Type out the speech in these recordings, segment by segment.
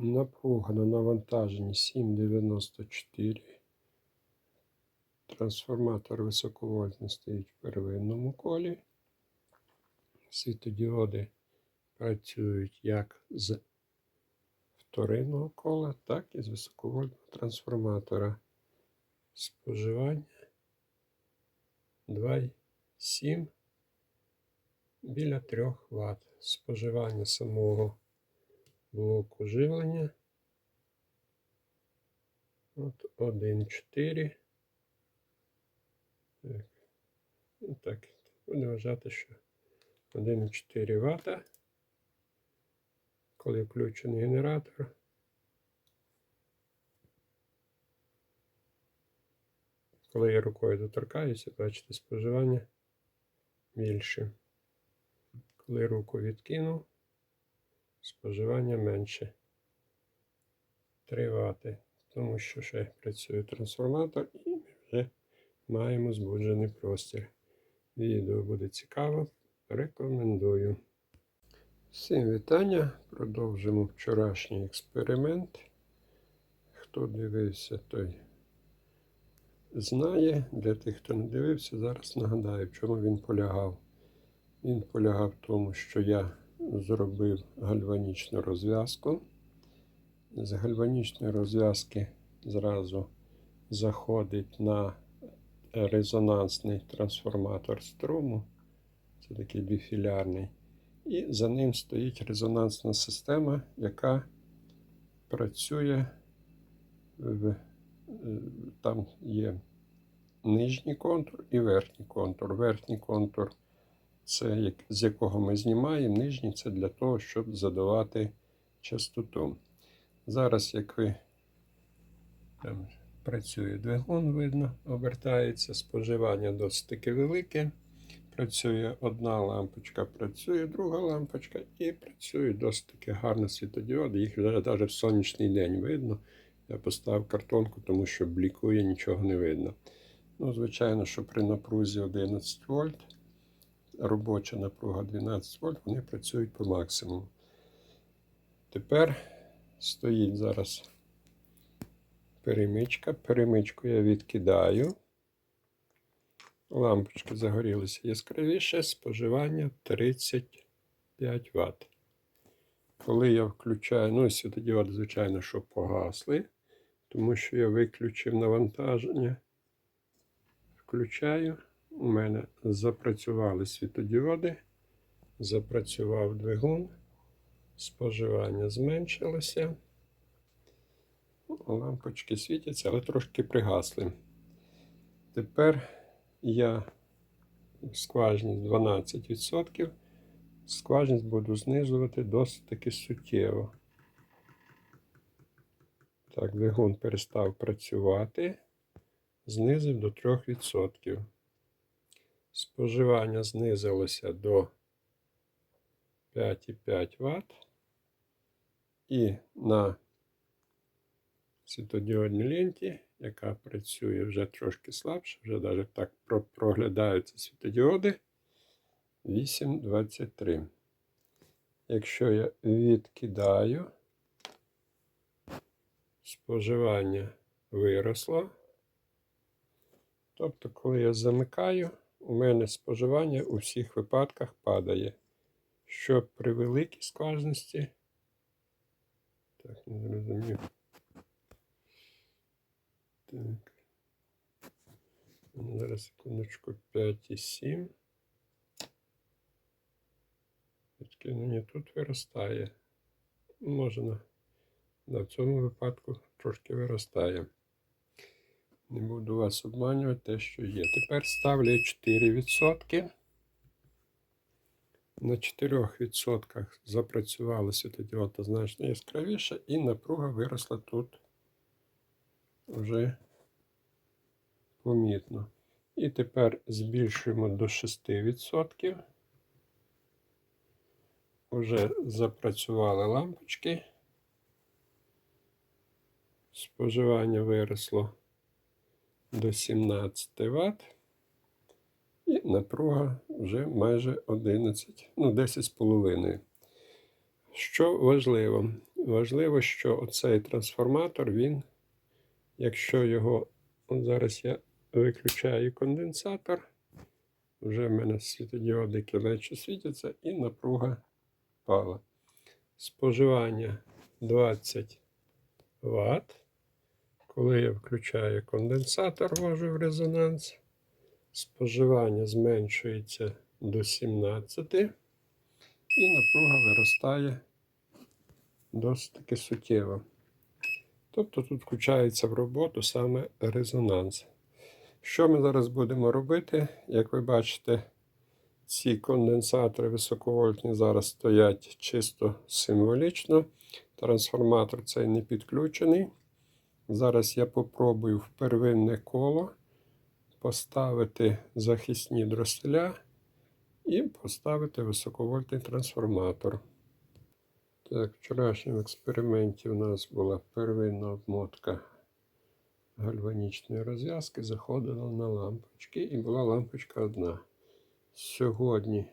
Напруга на навантаженні 7,94. Трансформатор високовольтний стоїть в первинному колі. Світодіоди працюють як з вторинного кола, так і з високовольтного трансформатора. Споживання 2,7 біля 3 Вт. Споживання самого блоку живлення. От 1,4. Так. Ну, так, буду вважати, що 1,4 Вт. Коли включений генератор. Коли я рукою доторкаюся, бачите, споживання більше. Коли руку відкинув, споживання менше 3 Вт. Тому що ще працює трансформатор і ми вже маємо збуджений простір. Відео буде цікаво. Рекомендую. Всім вітання. Продовжимо вчорашній експеримент. Хто дивився, той знає. Для тих, хто не дивився, зараз нагадаю, в чому він полягав. Він полягав в тому, що я зробив гальванічну розв'язку. З гальванічної розв'язки зразу заходить на резонансний трансформатор струму. Це такий біфілярний. І за ним стоїть резонансна система, яка працює в, там є нижній контур і верхній контур. Верхній контур це з якого ми знімаємо, нижній це для того, щоб задавати частоту. Зараз, як ви там працює двигун, видно, обертається, споживання досить таки велике. Працює одна лампочка, працює друга лампочка і працює досить таки гарно світодіоди. Їх навіть в сонячний день видно. Я поставив картонку, тому що блікує, нічого не видно. Ну, Звичайно, що при напрузі 11 вольт, робоча напруга 12 вольт, вони працюють по максимуму. Тепер стоїть зараз перемичка. Перемичку я відкидаю. Лампочки загорілися яскравіше, споживання 35 Вт. Коли я включаю, ну, світодіоди, звичайно, що погасли, тому що я виключив навантаження. Включаю. У мене запрацювали світодіоди, запрацював двигун, споживання зменшилося. Лампочки світяться, але трошки пригасли. Тепер я скважність 12%. Скважність буду знижувати досить таки суттєво. Так, двигун перестав працювати, знизив до 3%. Споживання знизилося до 5,5 Вт. І на світодіодній ленті яка працює вже трошки слабше, вже навіть так проглядаються світодіоди 8,23. Якщо я відкидаю, споживання виросло. Тобто, коли я замикаю, у мене споживання у всіх випадках падає. Що при великій скважності. Так, не зрозумів. Так. Зараз секундочку 5,7. Відкинення тут виростає. Можна на цьому випадку трошки виростає. Не буду вас обманювати те, що є. Тепер ставлю 4%. На 4% запрацювала світодіода значно яскравіше, і напруга виросла тут вже помітно. І тепер збільшуємо до 6%. Вже запрацювали лампочки. Споживання виросло до 17 Вт. І напруга вже майже 11, ну 10,5. Що важливо, важливо, що оцей трансформатор, він, якщо його, от зараз я виключаю конденсатор, вже в мене світодіодики легше світяться, і напруга впала. Споживання 20 Вт. Коли я включаю конденсатор, ввожу в резонанс, споживання зменшується до 17 і напруга виростає досить таки суттєво. Тобто тут включається в роботу саме резонанс. Що ми зараз будемо робити? Як ви бачите, ці конденсатори високовольтні зараз стоять чисто символічно. Трансформатор цей не підключений. Зараз я попробую в первинне коло поставити захисні дроселя і поставити високовольтний трансформатор. Так, в вчорашньому експерименті у нас була первинна обмотка гальванічної розв'язки, заходила на лампочки і була лампочка одна. Сьогодні,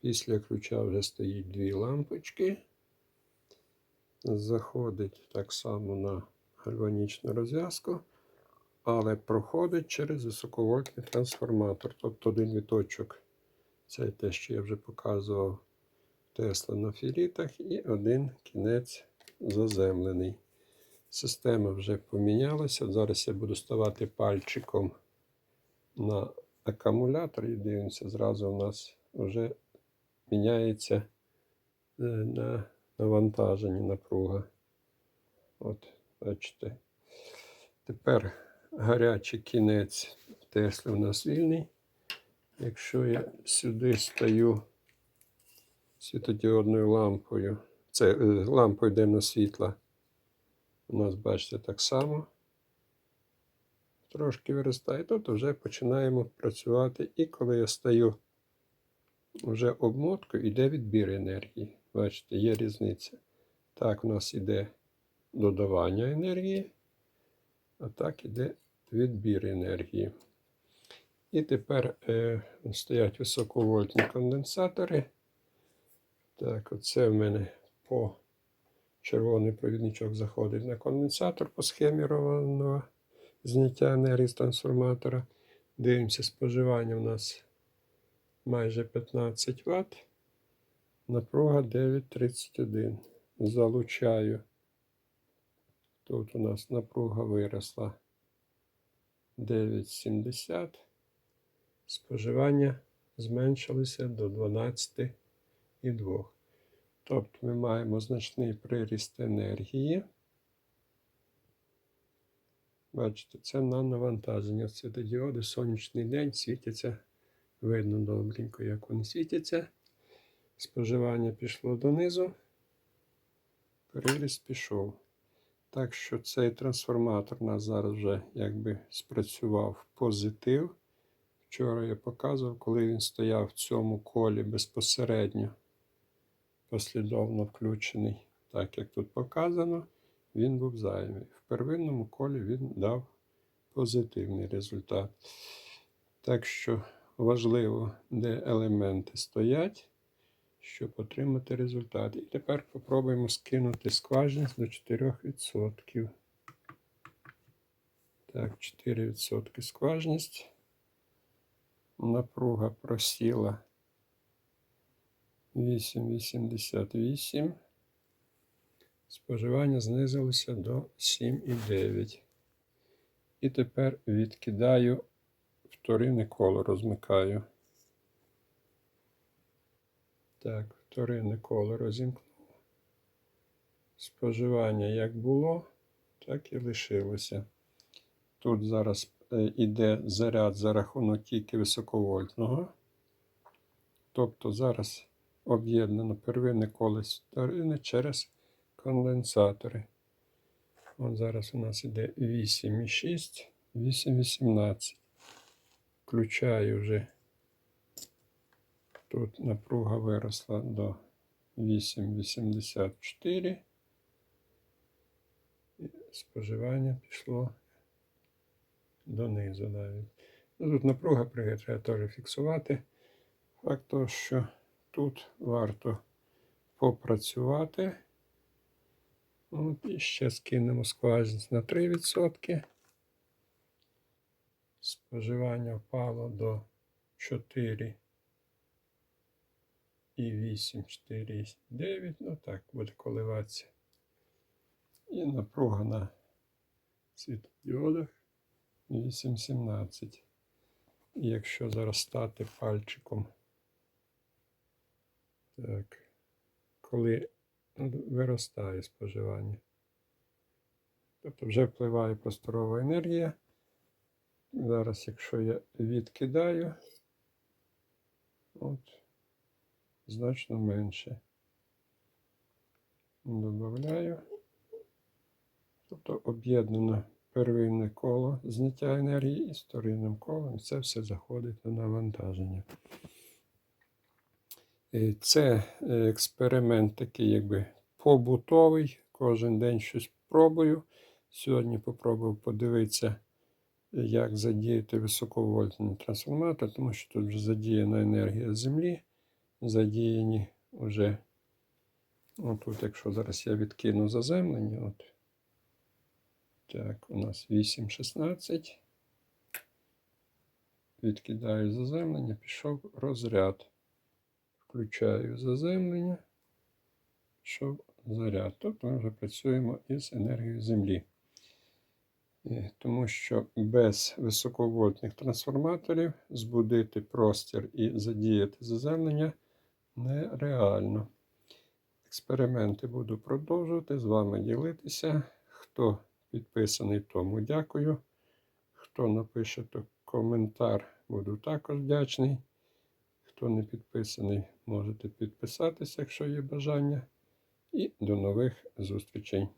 після ключа, вже стоїть дві лампочки. Заходить так само на гальванічну розв'язку, але проходить через високовольтний трансформатор. Тобто один віточок, це те, що я вже показував. Тесла на філітах і один кінець заземлений. Система вже помінялася. Зараз я буду ставати пальчиком на акумулятор і дивимося, зразу у нас вже міняється е, на навантаженні напруга. От, бачите. Тепер гарячий кінець Тесли у нас вільний. Якщо я сюди стаю світодіодною лампою. Це е, лампою денного світла. У нас, бачите, так само. Трошки виростає. Тут вже починаємо працювати. І коли я стаю вже обмоткою, йде відбір енергії. Бачите, є різниця. Так, у нас йде додавання енергії, а так іде відбір енергії. І тепер е, стоять високовольтні конденсатори. Так, оце в мене по червоний провідничок заходить на конденсатор по схемі рованого зняття енергії з трансформатора. Дивимося, споживання у нас майже 15 Вт. Напруга 9,31. Залучаю. Тут у нас напруга виросла 9,70. Споживання зменшилося до 12 і 2. Тобто ми маємо значний приріст енергії. Бачите, це на навантаження світодіоди. Сонячний день світяться. Видно добренько, як вони світяться. Споживання пішло донизу. Приріст пішов. Так що цей трансформатор у нас зараз вже якби спрацював позитив. Вчора я показував, коли він стояв в цьому колі безпосередньо послідовно включений, так як тут показано, він був зайвий. В первинному колі він дав позитивний результат. Так що важливо, де елементи стоять, щоб отримати результат. І тепер спробуємо скинути скважність до 4%. Так, 4% скважність. Напруга просіла 8,88. Споживання знизилося до 7,9. І тепер відкидаю вторинне коло, розмикаю. Так, вторинне коло розімкнув. Споживання як було, так і лишилося. Тут зараз йде заряд за рахунок тільки високовольтного. Тобто зараз об'єднано первинне колесо вторинне через конденсатори. От зараз у нас іде 8,6, 8,18. Включаю вже. Тут напруга виросла до 8,84. І споживання пішло донизу навіть. Ну, Тут напруга треба теж фіксувати. Факт того, що тут варто попрацювати От, і ще скинемо скважинець на 3%. Споживання впало до 4 і 8, 4, 9. Ну так, буде коливатися. І напруга на світлодіодах 8,17. І якщо зараз стати пальчиком, так, коли виростає споживання. Тобто вже впливає просторова енергія. Зараз, якщо я відкидаю, от, значно менше. Добавляю. Тобто об'єднано первинне коло зняття енергії і вторинним колом. Це все заходить на навантаження. Е, Це е, експеримент такий, якби побутовий. Кожен день щось пробую. Сьогодні попробував подивитися, як задіяти високовольтний трансформатор, тому що тут вже задіяна енергія землі, задіяні вже. Отут, якщо зараз я відкину заземлення, от. Так, у нас 8,16. Відкидаю заземлення, пішов розряд. Включаю заземлення, пішов заряд. Тобто ми вже працюємо із енергією Землі. Е, Тому що без високовольтних трансформаторів збудити простір і задіяти заземлення нереально. Експерименти буду продовжувати, з вами ділитися. Хто підписаний, тому дякую. Хто напише то коментар, буду також вдячний. Хто не підписаний, можете підписатися, якщо є бажання. І до нових зустрічей.